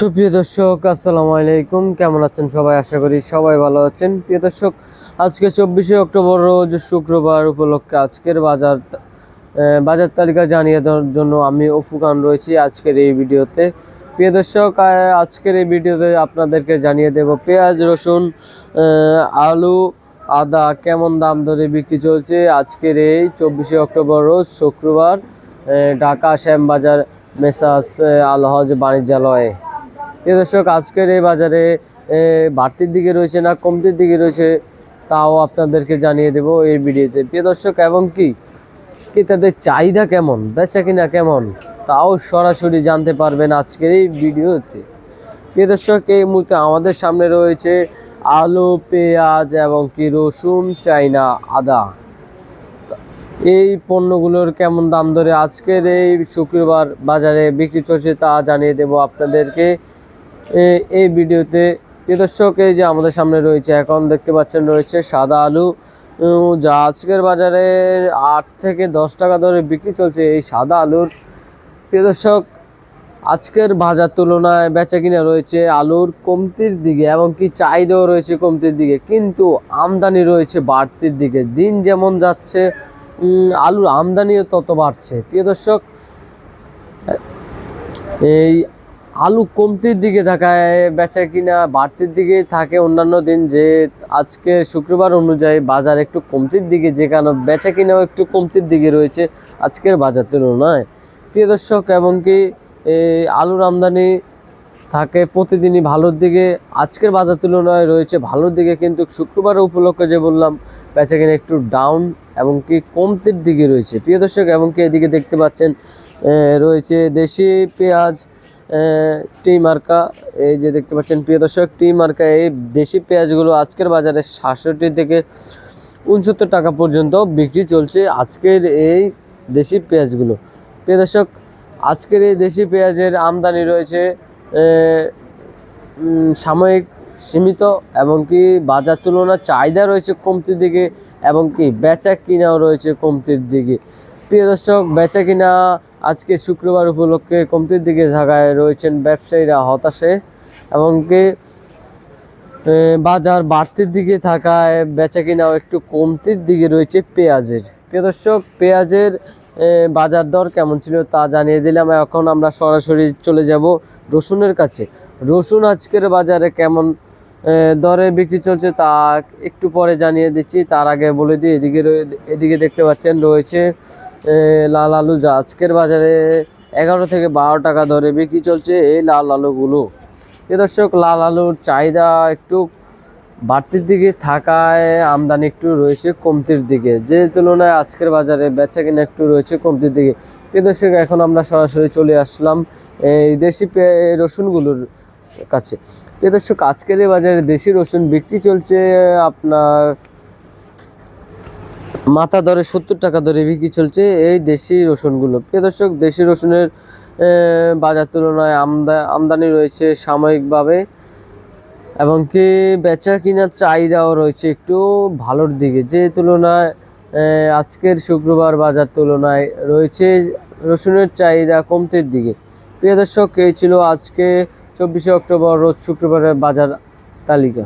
সুপ্রিয় দর্শক, আসসালামু আলাইকুম। কেমন আছেন সবাই? আশা করি সবাই ভালো আছেন। প্রিয় দর্শক, আজকে চব্বিশে অক্টোবর, রোজ শুক্রবার উপলক্ষে আজকের বাজার বাজার তালিকা জানিয়ে দেওয়ার জন্য আমি অফু খান রয়েছি আজকের এই ভিডিওতে। প্রিয় দর্শক আজকের এই ভিডিওতে আপনাদেরকে জানিয়ে দেব পেঁয়াজ, রসুন আলু, আদা কেমন দাম ধরে বিক্রি চলছে আজকের এই চব্বিশে অক্টোবর, রোজ শুক্রবার ঢাকা শ্যামবাজার মেসাস আলহজ বাণিজ্যালয়ে। প্রিয় দর্শক, আজকের এই বাজারে বাড়তির দিকে রয়েছে না কমতির দিকে রয়েছে, তাও আপনাদেরকে জানিয়ে দেব এই ভিডিওতে। প্রিয় দর্শক, এবং কি? ক্রেতাদের চাহিদা কেমন? বেচা কিনা কেমন? তাও সরাসরি জানতে পারবেন আজকের এই ভিডিওতে। প্রিয় দর্শক, এই মুহূর্তে আমাদের সামনে রয়েছে আলু, পেঁয়াজ এবং কি রসুন চাইনা আদা। এই পণ্যগুলোর কেমন দাম ধরে আজকের এই শুক্রবার বাজারে বিক্রি চলছে তা জানিয়ে দেব আপনাদেরকে। এ- এই ভিডিওতে দর্শক, এই যে আমাদের সামনে রয়েছে, এখন দেখতে পাচ্ছেন রয়েছে সাদা আলু। যা আজকের বাজারে আট থেকে দশ টাকা ধরে বিক্রি চলছে এই সাদা আলুর। দর্শক, আজকের বাজার তুলনায় বেচা কিনা রয়েছে আলুর কমতির দিকে এবং কি চাহিদাও রয়েছে কমতির দিকে, কিন্তু আমদানি রয়েছে বাড়তির দিকে। দিন যেমন যাচ্ছে আলুর আমদানিও তত বাড়ছে। প্রিয় দর্শক, এই আলু কমতির দিকে থাকায়, বেচা কিনা বাড়তির দিকে থাকে। অন্যান্য দিন যে আজকে শুক্রবার অনুযায়ী বাজার একটু কমতির দিকে, যে কারণে বেচা কিনাও একটু কমতির দিকে রয়েছে আজকের বাজার তুলনায়। প্রিয় দর্শক এবং কি আলুর আমদানি থাকে প্রতিদিনই ভালোর দিকে, আজকের বাজার তুলনায় রয়েছে ভালোর দিকে, কিন্তু শুক্রবার উপলক্ষে যে বললাম, বেচা কিনা একটু ডাউন এবং কি কমতির দিকে রয়েছে। প্রিয় দর্শক এবং কি এদিকে দেখতে পাচ্ছেন রয়েছে দেশি পেঁয়াজ টি মার্কা, এই যে দেখতে পাচ্ছেন, প্রিয় দর্শক, টি মার্কা, এই দেশি পেঁয়াজগুলো আজকের বাজারে সাতষট্টি থেকে উনসত্তর টাকা পর্যন্ত বিক্রি চলছে আজকের এই দেশি পেঁয়াজগুলো। প্রিয় দর্শক, আজকের এই দেশি পেঁয়াজের আমদানি রয়েছে সাময়িক সীমিত এবং কি বাজার তুলনায় চাহিদা রয়েছে কমতির দিকে এবং কি বেচা কিনাও রয়েছে কমতির দিকে। প্রিয় দর্শক, বেচা কিনা আজকে শুক্রবার উপলক্ষে কমতির দিকে থাকায় রয়েছেন ব্যবসায়ীরা হতাশে এবং কি বাজার বাড়তির দিকে থাকায় বেচা কিনাও একটু কমতির দিকে রয়েছে পেঁয়াজের। প্রিয় দর্শক, পেঁয়াজের বাজার দর কেমন ছিল তা জানিয়ে দিলাম। এখন আমরা সরাসরি চলে যাব রসুনের কাছে। রসুন আজকের বাজারে কেমন দরে বিক্রি চলছে তা একটু পরে জানিয়ে দিচ্ছি। তার আগে বলে দিই, এদিকে এদিকে দেখতে পাচ্ছেন রয়েছে লাল আলু যা আজকের বাজারে এগারো থেকে বারো টাকা ধরে বিক্রি চলছে এই লাল আলুগুলো। এ দর্শক, লাল আলুর চাহিদা একটু বাড়তির দিকে থাকায় আমদানি একটু রয়েছে কমতির দিকে। যে তুলনায় আজকের বাজারে বেচা কিনা একটু রয়েছে কমতির দিকে। প্রিয় দর্শক, এখন আমরা সরাসরি চলে আসলাম এই দেশি রসুনগুলোর কাছে। প্রিয় দর্শক, আজকের বাজারে দেশি রসুন বিক্রি চলছে আপনার মাথা দরে সত্তর টাকা দরে বিক্রি চলছে এই দেশি রসুনগুলো। প্রিয় দর্শক, দেশি রসুনের বাজার তুলনায় আমদা, আমদানি রয়েছে সাময়িকভাবে এবং কি বেচা কিনার চাহিদাও রয়েছে একটু ভালোর দিকে। যে তুলনায় আজকের শুক্রবার বাজার তুলনায় রয়েছে রসুনের চাহিদা কমতির দিকে। প্রিয় দর্শক, এই ছিল আজকে চব্বিশে অক্টোবর, রোজ শুক্রবারের বাজার তালিকা।